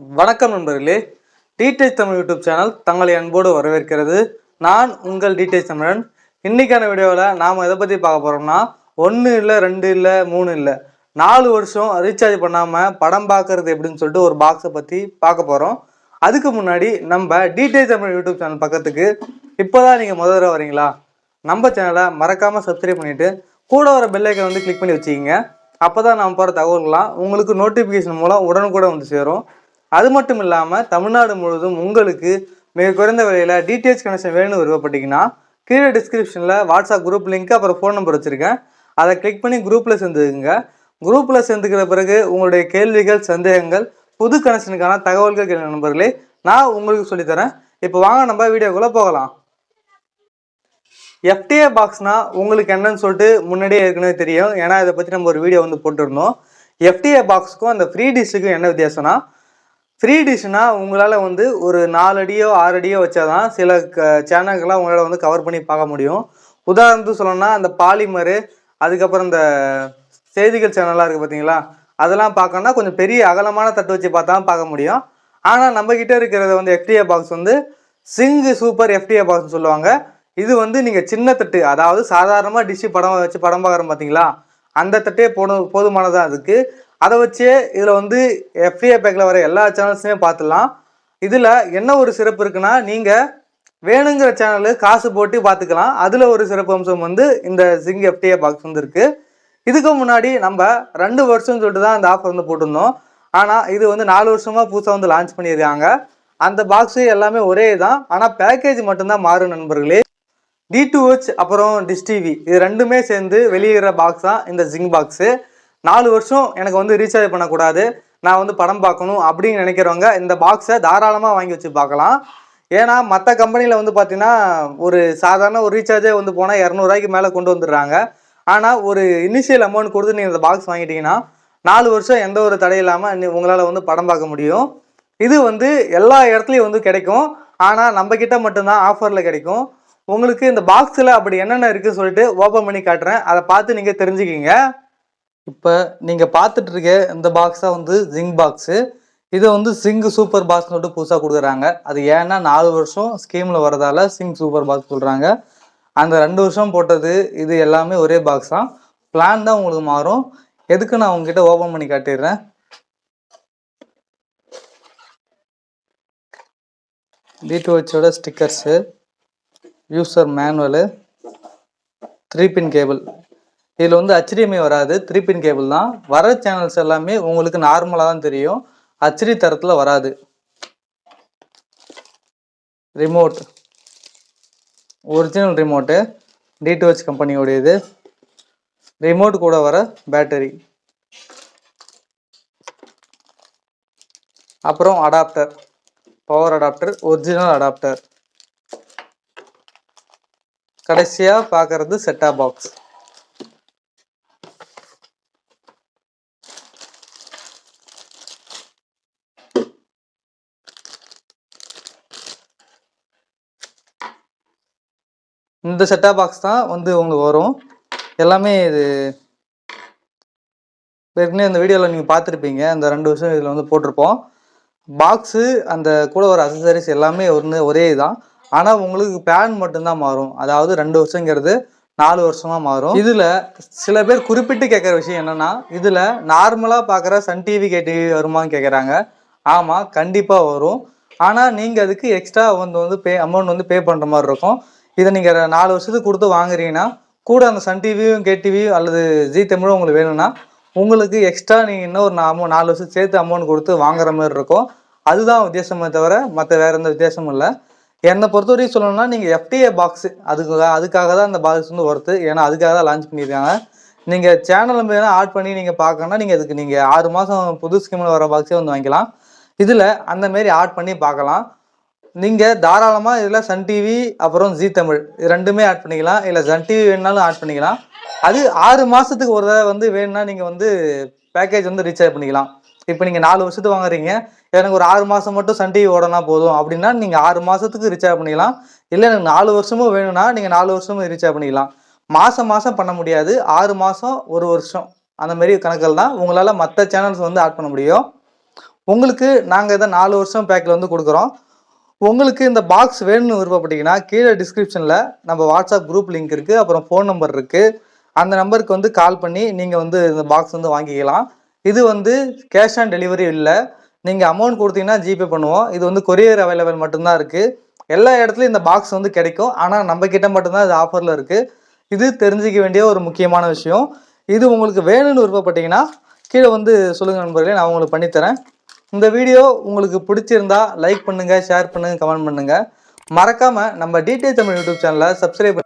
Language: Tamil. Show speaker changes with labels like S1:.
S1: வணக்கம் நண்பர்களே. டிடிஎச் தமிழ் யூடியூப் சேனல் தங்களை அன்போடு வரவேற்கிறது. நான் உங்கள் டிடிஎச் தமிழன். இன்றைக்கான வீடியோவில் நாம் எதை பற்றி பார்க்க போகிறோம்னா ஒன்று இல்லை ரெண்டு இல்லை மூணு இல்லை நாலு வருஷம் ரீசார்ஜ் பண்ணாமல் படம் பார்க்கறது எப்படின்னு சொல்லிட்டு ஒரு பாக்ஸை பற்றி பார்க்க போகிறோம் அதுக்கு முன்னாடி நம்ம டிடிஎச் தமிழ் யூடியூப் சேனல் பக்கத்துக்கு இப்போ தான் நீங்கள் முதல்ல தடவை வரீங்களா? நம்ம சேனலை மறக்காமல் சப்ஸ்கிரைப் பண்ணிவிட்டு கூட வர பெல் வந்து கிளிக் பண்ணி வச்சுக்கிங்க. அப்போ தான் நான் போகிற தகவல்கள்லாம் உங்களுக்கு நோட்டிஃபிகேஷன் மூலம் உடனுக்குடன் வந்து சேரும். அது மட்டும் இல்லாமல் தமிழ்நாடு முழுவதும் உங்களுக்கு மிக குறைந்த விலையில் டிடிஹெச் கனெக்ஷன் வேணும்னு விருப்பப்பட்டீங்கன்னா கீழே டிஸ்கிரிப்ஷனில் வாட்ஸ்அப் குரூப் லிங்க் அப்புறம் ஃபோன் நம்பர் வச்சுருக்கேன். அதை கிளிக் பண்ணி குரூப்பில் சேர்ந்துக்குங்க. குரூப்பில் சேர்ந்துக்கிற பிறகு உங்களுடைய கேள்விகள் சந்தேகங்கள் புது கனெக்ஷனுக்கான தகவல்கள் கேள்வி நண்பர்களே நான் உங்களுக்கு சொல்லித்தரேன். இப்போ வாங்க நம்ம வீடியோக்குள்ளே போகலாம். எஃப்டிஏ பாக்ஸ்னா உங்களுக்கு என்னன்னு சொல்லிட்டு முன்னாடியே ஏற்கனவே தெரியும். ஏன்னா இதை பற்றி நம்ம ஒரு வீடியோ வந்து போட்டிருந்தோம். எஃப்டிஏ பாக்ஸுக்கும் அந்த ஃப்ரீ டிஷ்ஷுக்கும் என்ன வித்தியாசம்னா ஃப்ரீ டிஷ்னா உங்களால் வந்து ஒரு நாலு அடியோ ஆறு அடியோ வச்சாதான் சில க சேனல்கள்லாம் உங்களால் வந்து கவர் பண்ணி பார்க்க முடியும். உதாரணத்துக்கு சொல்லணும்னா அந்த பாலிமரு அதுக்கப்புறம் இந்த செய்திகள் சேனல்லாம் இருக்குது பார்த்தீங்களா அதெல்லாம் பார்க்கணும்னா கொஞ்சம் பெரிய அகலமான தட்டு வச்சு பார்த்தா தான் பார்க்க முடியும். ஆனால் நம்மக்கிட்ட இருக்கிறது வந்து எஃப்டிஏ பாக்ஸ் வந்து சிங்கு சூப்பர் எஃப்டிஏ பாக்ஸ்னு சொல்லுவாங்க. இது வந்து நீங்கள் சின்ன தட்டு அதாவது சாதாரணமாக டிஷ்ஷு படம் வச்சு படம் பார்க்குறோம் பார்த்தீங்களா அந்த தட்டே போன போதுமானதாக அதுக்கு. அதை வச்சே இதில் வந்து எஃப்டிஏ பேக்கில் வர எல்லா சேனல்ஸுமே பார்த்துடலாம். இதில் என்ன ஒரு சிறப்பு இருக்குன்னா நீங்கள் வேணுங்கிற சேனலு காசு போட்டு பார்த்துக்கலாம். அதில் ஒரு சிறப்பு அம்சம் வந்து இந்த சிங் எஃப்டிஏ பாக்ஸ் வந்து இருக்குது இதுக்கு முன்னாடி நம்ம ரெண்டு வருஷம்னு சொல்லிட்டு தான் இந்த ஆஃபர் வந்து போட்டிருந்தோம். ஆனால் இது வந்து நாலு வருஷமாக புதுசாக வந்து லான்ச் பண்ணியிருக்காங்க. அந்த பாக்ஸு எல்லாமே ஒரே தான். ஆனால் பேக்கேஜ் மட்டும்தான் மாறும் நண்பர்களே. டி அப்புறம் டிஷ் டிவி இது ரெண்டுமே சேர்ந்து வெளியிடுற பாக்ஸ் தான் இந்த ஜிங் பாக்ஸு நாலு வருஷம் எனக்கு வந்து ரீசார்ஜ் பண்ணக்கூடாது. நான் வந்து படம் பார்க்கணும் அப்படின்னு நினைக்கிறவங்க இந்த பாக்ஸை தாராளமாக வாங்கி வச்சு பார்க்கலாம். ஏன்னா மற்ற கம்பெனியில் வந்து பார்த்தீங்கன்னா ஒரு சாதாரண ஒரு ரீசார்ஜே வந்து போனால் இரநூறுவாய்க்கு மேலே கொண்டு வந்துடுறாங்க. ஆனால் ஒரு இனிஷியல் அமௌண்ட் கொடுத்து நீங்கள் இந்த பாக்ஸ் வாங்கிட்டீங்கன்னா நாலு வருஷம் எந்த ஒரு தடை இல்லாமல் உங்களால் வந்து படம் பார்க்க முடியும். இது வந்து எல்லா இடத்துலையும் வந்து கிடைக்கும். ஆனால் நம்மக்கிட்ட மட்டும்தான் ஆஃபரில் கிடைக்கும். உங்களுக்கு இந்த பாக்ஸில் அப்படி என்னென்ன இருக்குதுன்னு சொல்லிட்டு ஓப்பன் பண்ணி காட்டுறேன். அதை பார்த்து நீங்கள் தெரிஞ்சுக்கிங்க. இப்போ நீங்கள் பார்த்துட்டு இருக்க இந்த பாக்ஸாக வந்து ஜிங் பாக்ஸு இதை வந்து சிங்க் சூப்பர் பாக்ஸ் சொல்லிட்டு புதுசாக கொடுக்குறாங்க. அது ஏன்னா நாலு வருஷம் ஸ்கீமில் வரதால சிங்க் சூப்பர் பாக்ஸ் சொல்கிறாங்க அந்த ரெண்டு வருஷம் போட்டது இது எல்லாமே ஒரே பாக்ஸ் தான். பிளான் தான் உங்களுக்கு மாறும். எதுக்கு நான் உங்ககிட்ட ஓப்பன் பண்ணி காட்டிடுறேன்? டிடிஹெச்சோட stickers user manual three pin cable இதில் வந்து HDMI வராது. த்ரீபின் கேபிள் தான். வர சேனல்ஸ் எல்லாமே உங்களுக்கு நார்மலாக தான் தெரியும். ஹச்டி தரத்தில் வராது. ரிமோட் ஒரிஜினல் ரிமோட்டு டிடிஹெச் கம்பெனியோடையது. ரிமோட் கூட வர பேட்டரி அப்புறம் adapter power adapter original adapter கடைசியாக பார்க்கறது செட்டா பாக்ஸ் இந்த செட்டாக பாக்ஸ் தான் வந்து உங்களுக்கு வரும். எல்லாமே இது ஏற்கனவே இந்த வீடியோவில் நீங்கள் பார்த்துருப்பீங்க. அந்த ரெண்டு வருஷம் இதில் வந்து போட்டிருப்போம். பாக்ஸு அந்த கூட ஒரு அசசரிஸ் எல்லாமே ஒன்று ஒரே தான் ஆனால் உங்களுக்கு பேன் மட்டும்தான் மாறும். அதாவது ரெண்டு வருஷங்கிறது நாலு வருஷமாக மாறும். இதில் சில பேர் குறிப்பிட்டு கேட்குற விஷயம் என்னென்னா இதில் நார்மலாக பார்க்குற சன் டிவி கேடிவி வருமான்னு கேட்குறாங்க. ஆமாம் கண்டிப்பாக வரும். ஆனால் நீங்கள் அதுக்கு எக்ஸ்ட்ரா வந்து வந்து பே அமௌண்ட் வந்து பே பண்ணுற மாதிரி இருக்கும். இதை நீங்கள் நாலு வருஷத்துக்கு கொடுத்து வாங்குறீங்கன்னா கூட அந்த சன் டிவியும் கேடிவியும் அல்லது ஜி தமிழும் உங்களுக்கு வேணும்னா உங்களுக்கு எக்ஸ்ட்ரா நீங்கள் இன்னும் ஒரு அமௌண்ட் நாலு வருஷத்துக்கு சேர்த்து அமௌண்ட் கொடுத்து வாங்குற மாதிரி இருக்கும். அதுதான் வித்தியாசமே தவிர மற்ற வேறு எந்த வித்தியாசமும் இல்லை. என்னை பொறுத்தவரைக்கும் சொல்லணும்னா நீங்கள் எஃப்டிஏ பாக்ஸ் அதுக்கு அதுக்காக தான் அந்த பாக்ஸ் வந்து ஒர்த்து ஏன்னா அதுக்காக தான் லான்ச் பண்ணியிருக்காங்க. நீங்கள் சேனல் வேணால் ஆட் பண்ணி நீங்கள் பார்க்கணும்னா நீங்கள் அதுக்கு நீங்கள் ஆறு மாதம் புது ஸ்கீமில் வர பாக்ஸே வந்து வாங்கிக்கலாம். இதில் அந்த மாரி ஆட் பண்ணி பார்க்கலாம். நீங்கள் தாராளமாக இதில் சன் டிவி அப்புறம் ஜி தமிழ் இது ரெண்டுமே ஆட் பண்ணிக்கலாம். இல்லை சன் டிவி வேணுனாலும் ஆட் பண்ணிக்கலாம். அது ஆறு மாதத்துக்கு ஒரு தடவை வந்து வேணும்னா நீங்கள் வந்து பேக்கேஜ் வந்து ரீசார்ஜ் பண்ணிக்கலாம். இப்போ நீங்கள் நாலு வருஷத்துக்கு வாங்குறீங்க. எனக்கு ஒரு ஆறு மாதம் மட்டும் சன் டிவி ஓடனா போதும். அப்படின்னா நீங்கள் ஆறு மாதத்துக்கு ரீசார்ஜ் பண்ணிக்கலாம். இல்லை எனக்கு நாலு வருஷமும் வேணும்னா நீங்கள் நாலு வருஷமும் ரீசார்ஜ் பண்ணிக்கலாம். மாதம் மாதம் பண்ண முடியாது. ஆறு மாதம் ஒரு வருஷம். அந்த மாதிரி கணக்கில் தான். உங்களால் மற்ற சேனல்ஸ் வந்து ஆட் பண்ண முடியும். உங்களுக்கு நாங்கள் இதை நாலு வருஷம் பேக்கில் வந்து கொடுக்குறோம். உங்களுக்கு இந்த பாக்ஸ் வேணும்னு விருப்பப்பட்டீங்கன்னா கீழே டிஸ்கிரிப்ஷனில் நம்ம வாட்ஸ்அப் குரூப் லிங்க் இருக்குது அப்புறம் ஃபோன் நம்பர் இருக்குது அந்த நம்பருக்கு வந்து கால் பண்ணி நீங்கள் வந்து இந்த பாக்ஸ் வந்து வாங்கிக்கலாம். இது வந்து கேஷ் ஆன் டெலிவரி இல்லை. நீங்கள் அமௌண்ட் கொடுத்தீங்கன்னா ஜிபே பண்ணுவோம். இது வந்து கொரியர் அவைலபிள் மட்டும்தான் இருக்குது எல்லா இடத்துலையும் இந்த பாக்ஸ் வந்து கிடைக்கும். ஆனால் நம்ம கிட்ட மட்டும்தான் இது ஆஃபரில் இருக்குது இது தெரிஞ்சிக்க வேண்டிய ஒரு முக்கியமான விஷயம். இது உங்களுக்கு வேணும்னு விருப்பப்பட்டீங்கன்னா கீழே வந்து சொல்லுங்கள் நண்பர்களே நான் உங்களுக்கு பண்ணித்தரேன். இந்த வீடியோ உங்களுக்கு பிடிச்சிருந்தா லைக் பண்ணுங்கள் ஷேர் பண்ணுங்கள் கமெண்ட் பண்ணுங்கள் மறக்காமல் நம்ம டிடிஏ தமிழ் யூடியூப் சேனலை சப்ஸ்கிரைப்